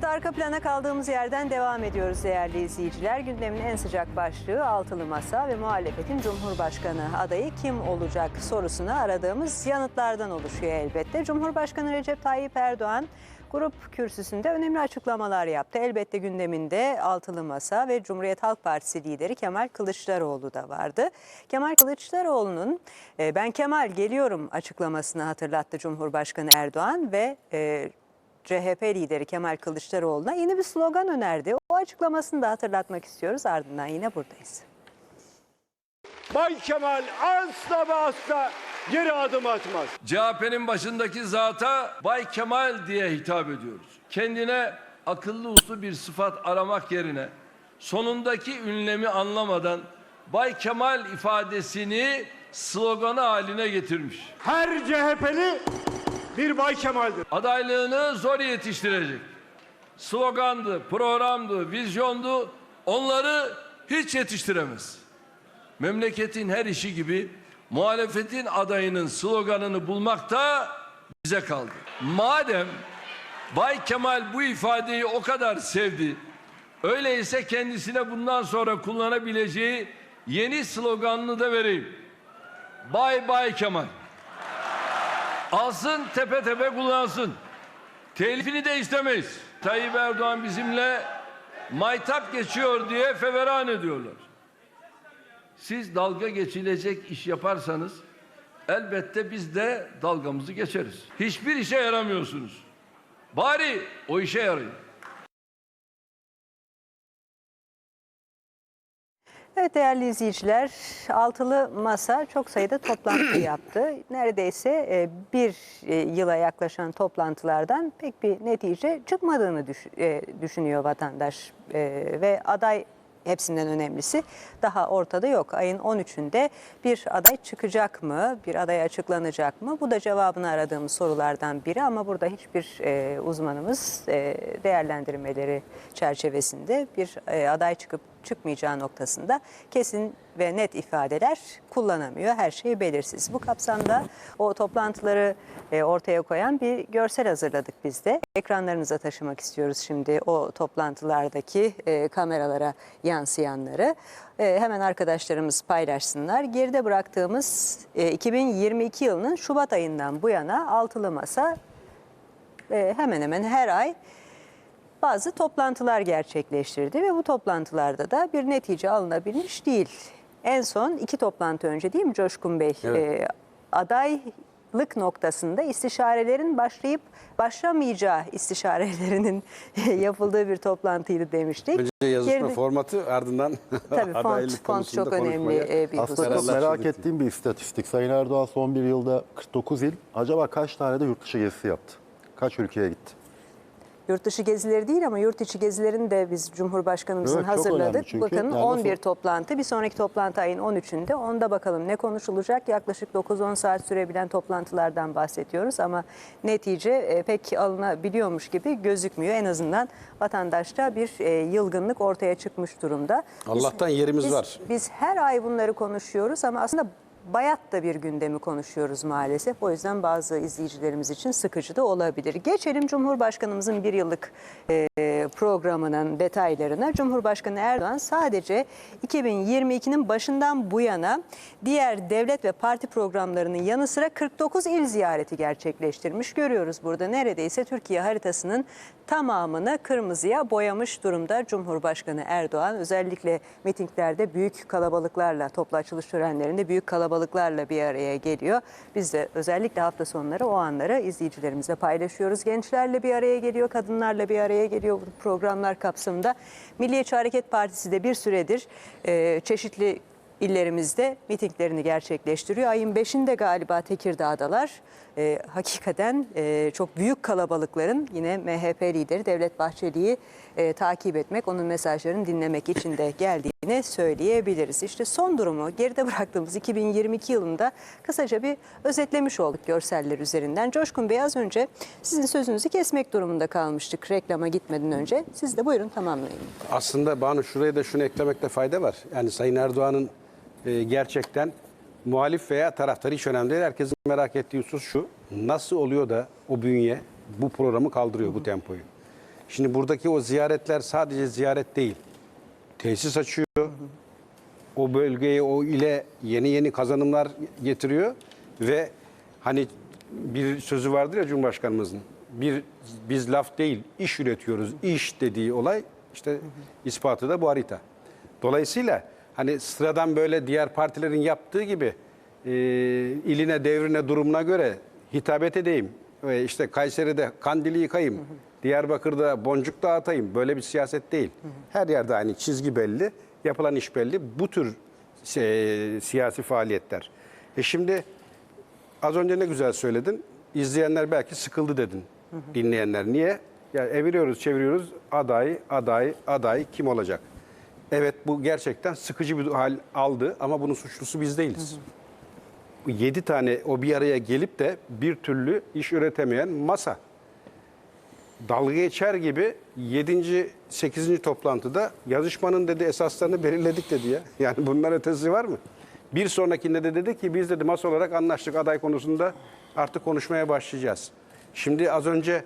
Evet arka plana kaldığımız yerden devam ediyoruz değerli izleyiciler. Gündemin en sıcak başlığı altılı masa ve muhalefetin Cumhurbaşkanı adayı kim olacak sorusuna aradığımız yanıtlardan oluşuyor elbette. Cumhurbaşkanı Recep Tayyip Erdoğan grup kürsüsünde önemli açıklamalar yaptı. Elbette gündeminde altılı masa ve Cumhuriyet Halk Partisi lideri Kemal Kılıçdaroğlu da vardı. Kemal Kılıçdaroğlu'nun e, ben Kemal geliyorum açıklamasını hatırlattı Cumhurbaşkanı Erdoğan ve e, CHP lideri Kemal Kılıçdaroğlu'na yeni bir slogan önerdi. O açıklamasını da hatırlatmak istiyoruz. Ardından yine buradayız. Bay Kemal asla ve asla geri adım atmaz. CHP'nin başındaki zata Bay Kemal diye hitap ediyoruz. Kendine akıllı uslu bir sıfat aramak yerine sonundaki ünlemi anlamadan Bay Kemal ifadesini sloganı haline getirmiş. Her CHP'li bir Bay Kemal'dir. Adaylığını zor yetiştirecek. Slogandı, programdı, vizyondu. Onları hiç yetiştiremez. Memleketin her işi gibi muhalefetin adayının sloganını bulmak da bize kaldı. Madem Bay Kemal bu ifadeyi o kadar sevdi, öyleyse kendisine bundan sonra kullanabileceği yeni sloganını da vereyim. Bay Bay Kemal. Alsın tepe tepe kullansın. Telifini de istemeyiz. Tayyip Erdoğan bizimle maytap geçiyor diye feveran ediyorlar. Siz dalga geçilecek iş yaparsanız elbette biz de dalgamızı geçeriz. Hiçbir işe yaramıyorsunuz. Bari o işe yarayın. Evet değerli izleyiciler, altılı masa çok sayıda toplantı yaptı. Neredeyse e, bir e, yıla yaklaşan toplantılardan pek bir netice çıkmadığını e, düşünüyor vatandaş. Ve aday hepsinden önemlisi daha ortada yok. Ayın 13'ünde bir aday çıkacak mı, bir aday açıklanacak mı? Bu da cevabını aradığımız sorulardan biri ama burada hiçbir e, uzmanımız e, değerlendirmeleri çerçevesinde bir e, aday çıkıp çıkmayacağı noktasında kesin ve net ifadeler kullanamıyor. Her şey belirsiz. Bu kapsamda o toplantıları e, ortaya koyan bir görsel hazırladık biz de. Ekranlarınıza taşımak istiyoruz şimdi o toplantılardaki e, kameralara yansıyanları. E, hemen arkadaşlarımız paylaşsınlar. Geride bıraktığımız e, 2022 yılının Şubat ayından bu yana altılı masa hemen hemen her ay bazı toplantılar gerçekleştirdi ve bu toplantılarda da bir netice alınabilmiş değil. En son iki toplantı önce değil mi Coşkun Bey? Ee, adaylık noktasında istişarelerin başlayıp başlamayacağı istişarelerinin yapıldığı bir toplantıydı demiştik. Önce yazışma Geride- formatı ardından Tabii font, adaylık font konusunda çok önemli e, bir Aslında husus. çok merak ettiğim bir istatistik. Sayın Erdoğan son bir yılda 49 il. Acaba kaç tane de yurt dışı gezisi yaptı? Kaç ülkeye gitti? Yurt dışı gezileri değil ama yurt içi gezilerini de biz Cumhurbaşkanımızın Evet, hazırladık. çünkü. Bakın Yani 11 nasıl- toplantı, bir sonraki toplantı ayın 13'ünde. Onda bakalım ne konuşulacak? Yaklaşık 9-10 saat sürebilen toplantılardan bahsediyoruz ama netice e, pek alınabiliyormuş gibi gözükmüyor. En azından vatandaşta bir e, yılgınlık ortaya çıkmış durumda. Biz- Allah'tan yerimiz biz- var. Biz her ay bunları konuşuyoruz ama aslında bayat da bir gündemi konuşuyoruz maalesef. O yüzden bazı izleyicilerimiz için sıkıcı da olabilir. Geçelim Cumhurbaşkanımızın bir yıllık e, programının detaylarına. Cumhurbaşkanı Erdoğan sadece 2022'nin başından bu yana diğer devlet ve parti programlarının yanı sıra 49 il ziyareti gerçekleştirmiş. Görüyoruz burada neredeyse Türkiye haritasının tamamını kırmızıya boyamış durumda Cumhurbaşkanı Erdoğan. Özellikle mitinglerde büyük kalabalıklarla, toplu açılış törenlerinde büyük kalabalıklarla bir araya geliyor. Biz de özellikle hafta sonları o anları izleyicilerimizle paylaşıyoruz. Gençlerle bir araya geliyor, kadınlarla bir araya geliyor bu programlar kapsamında. Milliyetçi Hareket Partisi de bir süredir e, çeşitli illerimizde mitinglerini gerçekleştiriyor. Ayın 5'inde galiba Tekirdağ'dalar. Ee, hakikaten e, çok büyük kalabalıkların yine MHP lideri Devlet Bahçeli'yi e, takip etmek, onun mesajlarını dinlemek için de geldiğini söyleyebiliriz. İşte son durumu geride bıraktığımız 2022 yılında kısaca bir özetlemiş olduk görseller üzerinden. Coşkun Bey az önce sizin sözünüzü kesmek durumunda kalmıştık reklama gitmeden önce. Siz de buyurun tamamlayın. Aslında Banu şuraya da şunu eklemekte fayda var. Yani Sayın Erdoğan'ın e, gerçekten muhalif veya taraftarı hiç önemli değil. Herkesin merak ettiği husus şu. Nasıl oluyor da o bünye bu programı kaldırıyor, bu tempoyu? Şimdi buradaki o ziyaretler sadece ziyaret değil. Tesis açıyor. O bölgeye, o ile yeni yeni kazanımlar getiriyor ve hani bir sözü vardır ya Cumhurbaşkanımızın. Bir biz laf değil, iş üretiyoruz. İş dediği olay işte ispatı da bu harita. Dolayısıyla hani sıradan böyle diğer partilerin yaptığı gibi e, iline, devrine, durumuna göre hitabet edeyim. Ve işte Kayseri'de kandili yıkayım. Diyarbakır'da boncuk dağıtayım. Böyle bir siyaset değil. Her yerde aynı çizgi belli. Yapılan iş belli. Bu tür şey, siyasi faaliyetler. E şimdi az önce ne güzel söyledin. İzleyenler belki sıkıldı dedin. Dinleyenler. Niye? Ya eviriyoruz, çeviriyoruz. Aday, aday, aday kim olacak? Evet bu gerçekten sıkıcı bir hal aldı ama bunun suçlusu biz değiliz. Bu Yedi tane o bir araya gelip de bir türlü iş üretemeyen masa. Dalga geçer gibi 7. 8. toplantıda yazışmanın dedi esaslarını belirledik dedi ya. Yani bundan ötesi var mı? Bir sonrakinde de dedi ki biz dedi masa olarak anlaştık aday konusunda artık konuşmaya başlayacağız. Şimdi az önce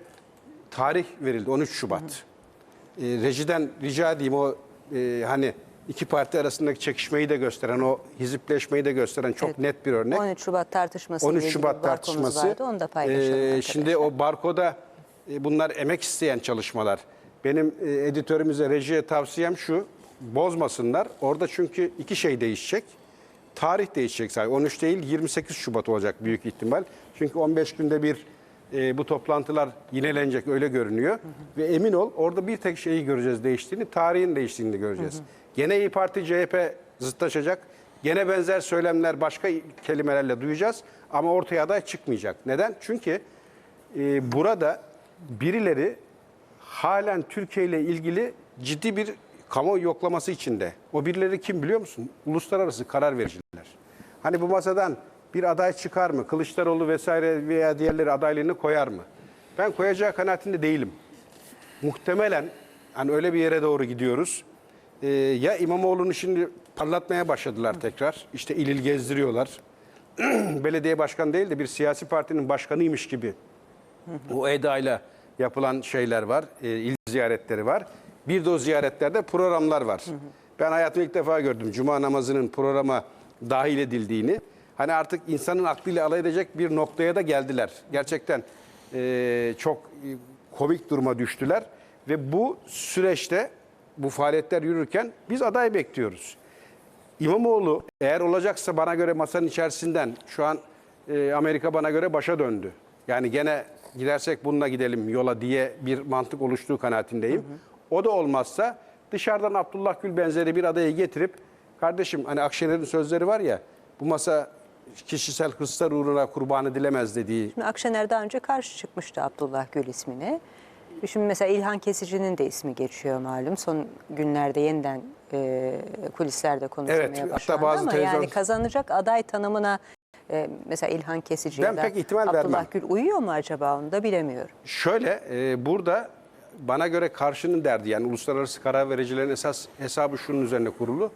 tarih verildi 13 Şubat. E, rejiden rica edeyim o e, hani iki parti arasındaki çekişmeyi de gösteren o hizipleşmeyi de gösteren çok Evet. net bir örnek. 13 Şubat tartışması 13 ile ilgili Şubat tartışması. vardı. Onu da paylaşalım. Arkadaşlar. şimdi o barkoda e, bunlar emek isteyen çalışmalar. Benim e, editörümüze, rejiye tavsiyem şu. Bozmasınlar. Orada çünkü iki şey değişecek. Tarih değişecek sadece. 13 değil 28 Şubat olacak büyük ihtimal. Çünkü 15 günde bir e, bu toplantılar yinelenecek öyle görünüyor. Ve emin ol orada bir tek şeyi göreceğiz değiştiğini, tarihin değiştiğini göreceğiz. Gene İyi Parti CHP zıtlaşacak. Gene benzer söylemler başka kelimelerle duyacağız ama ortaya aday çıkmayacak. Neden? Çünkü e, burada birileri halen Türkiye ile ilgili ciddi bir kamuoyu yoklaması içinde. O birileri kim biliyor musun? Uluslararası karar vericiler. Hani bu masadan bir aday çıkar mı? Kılıçdaroğlu vesaire veya diğerleri adaylığını koyar mı? Ben koyacağı kanaatinde değilim. Muhtemelen hani öyle bir yere doğru gidiyoruz. Ee, ya İmamoğlu'nu şimdi parlatmaya başladılar tekrar. İşte il il gezdiriyorlar. Belediye başkanı değil de bir siyasi partinin başkanıymış gibi o edayla yapılan şeyler var, e, il ziyaretleri var. Bir de o ziyaretlerde programlar var. Ben hayatımda ilk defa gördüm Cuma namazının programa dahil edildiğini. Hani artık insanın aklıyla alay edecek bir noktaya da geldiler. Gerçekten e, çok e, komik duruma düştüler. Ve bu süreçte bu faaliyetler yürürken biz aday bekliyoruz. İmamoğlu eğer olacaksa bana göre masanın içerisinden şu an e, Amerika bana göre başa döndü. Yani gene gidersek bununla gidelim yola diye bir mantık oluştuğu kanaatindeyim. O da olmazsa dışarıdan Abdullah Gül benzeri bir adayı getirip kardeşim hani Akşener'in sözleri var ya bu masa kişisel hırslar uğruna kurban edilemez dediği Şimdi Akşener daha önce karşı çıkmıştı Abdullah Gül ismine. Şimdi mesela İlhan Kesici'nin de ismi geçiyor malum. Son günlerde yeniden e, kulislerde konuşulmaya Evet, hatta başlandı bazı ama televizyon- yani kazanacak aday tanımına e, mesela İlhan Kesici Ben ya da pek ihtimal Abdullah vermem. Gül uyuyor mu acaba onu da bilemiyorum. Şöyle e, burada bana göre karşının derdi yani uluslararası karar vericilerin esas hesabı şunun üzerine kurulu.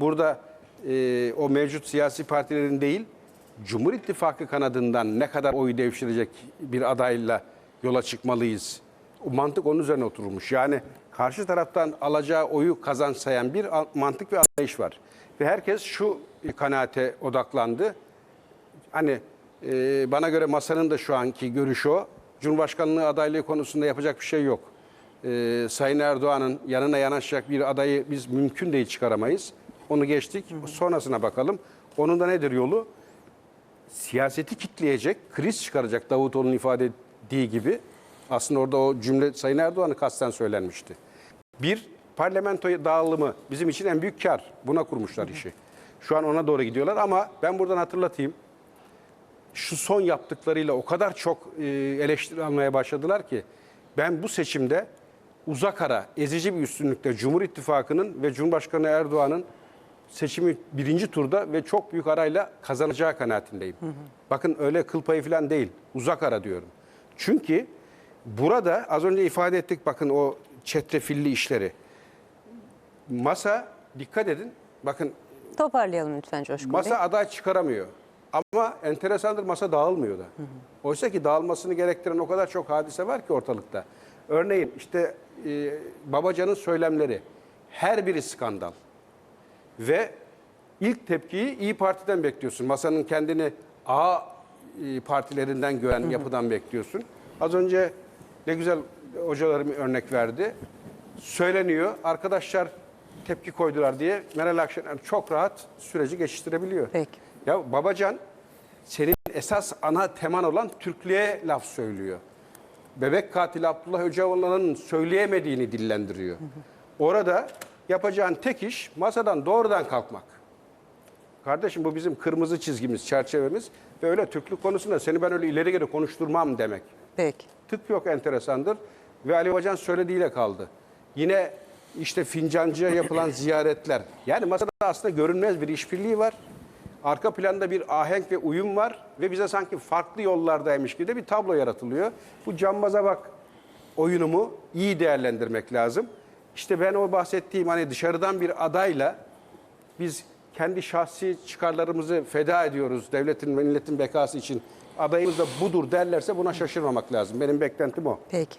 Burada e, o mevcut siyasi partilerin değil Cumhur İttifakı kanadından ne kadar oy devşirecek bir adayla yola çıkmalıyız. O mantık onun üzerine oturulmuş. Yani karşı taraftan alacağı oyu kazansayan bir mantık ve anlayış var. Ve herkes şu kanaate odaklandı. Hani e, bana göre masanın da şu anki görüşü o. Cumhurbaşkanlığı adaylığı konusunda yapacak bir şey yok. E, Sayın Erdoğan'ın yanına yanaşacak bir adayı biz mümkün değil çıkaramayız. Onu geçtik. Sonrasına bakalım. Onun da nedir yolu? Siyaseti kitleyecek, kriz çıkaracak Davutoğlu'nun ifade ettiği gibi. Aslında orada o cümle Sayın Erdoğan'ı kasten söylenmişti. Bir, parlamento dağılımı bizim için en büyük kar. Buna kurmuşlar işi. Şu an ona doğru gidiyorlar ama ben buradan hatırlatayım şu son yaptıklarıyla o kadar çok e, eleştiri almaya başladılar ki ben bu seçimde uzak ara ezici bir üstünlükte Cumhur İttifakı'nın ve Cumhurbaşkanı Erdoğan'ın seçimi birinci turda ve çok büyük arayla kazanacağı kanaatindeyim. Bakın öyle kıl payı falan değil. Uzak ara diyorum. Çünkü burada az önce ifade ettik bakın o çetrefilli işleri. Masa dikkat edin. Bakın Toparlayalım lütfen Coşkun Masa Bey. aday çıkaramıyor. Ama enteresandır masa dağılmıyor da. Oysa ki dağılmasını gerektiren o kadar çok hadise var ki ortalıkta. Örneğin işte e, Babacan'ın söylemleri her biri skandal. Ve ilk tepkiyi İyi Parti'den bekliyorsun. Masanın kendini A partilerinden gören yapıdan bekliyorsun. Az önce ne güzel hocalarım örnek verdi. Söyleniyor. Arkadaşlar tepki koydular diye Meral Akşener çok rahat süreci geçiştirebiliyor. Peki. Ya Babacan senin esas ana teman olan Türklüğe laf söylüyor. Bebek katili Abdullah Öcalan'ın söyleyemediğini dillendiriyor. Orada yapacağın tek iş masadan doğrudan kalkmak. Kardeşim bu bizim kırmızı çizgimiz, çerçevemiz ve öyle Türklük konusunda seni ben öyle ileri geri konuşturmam demek. Peki. Tık yok enteresandır ve Ali Bacan söylediğiyle kaldı. Yine işte fincancıya yapılan ziyaretler. Yani masada aslında görünmez bir işbirliği var. Arka planda bir ahenk ve uyum var ve bize sanki farklı yollardaymış gibi de bir tablo yaratılıyor. Bu cambaza bak oyunumu iyi değerlendirmek lazım. İşte ben o bahsettiğim hani dışarıdan bir adayla biz kendi şahsi çıkarlarımızı feda ediyoruz devletin milletin bekası için. Adayımız da budur derlerse buna şaşırmamak lazım. Benim beklentim o. Peki.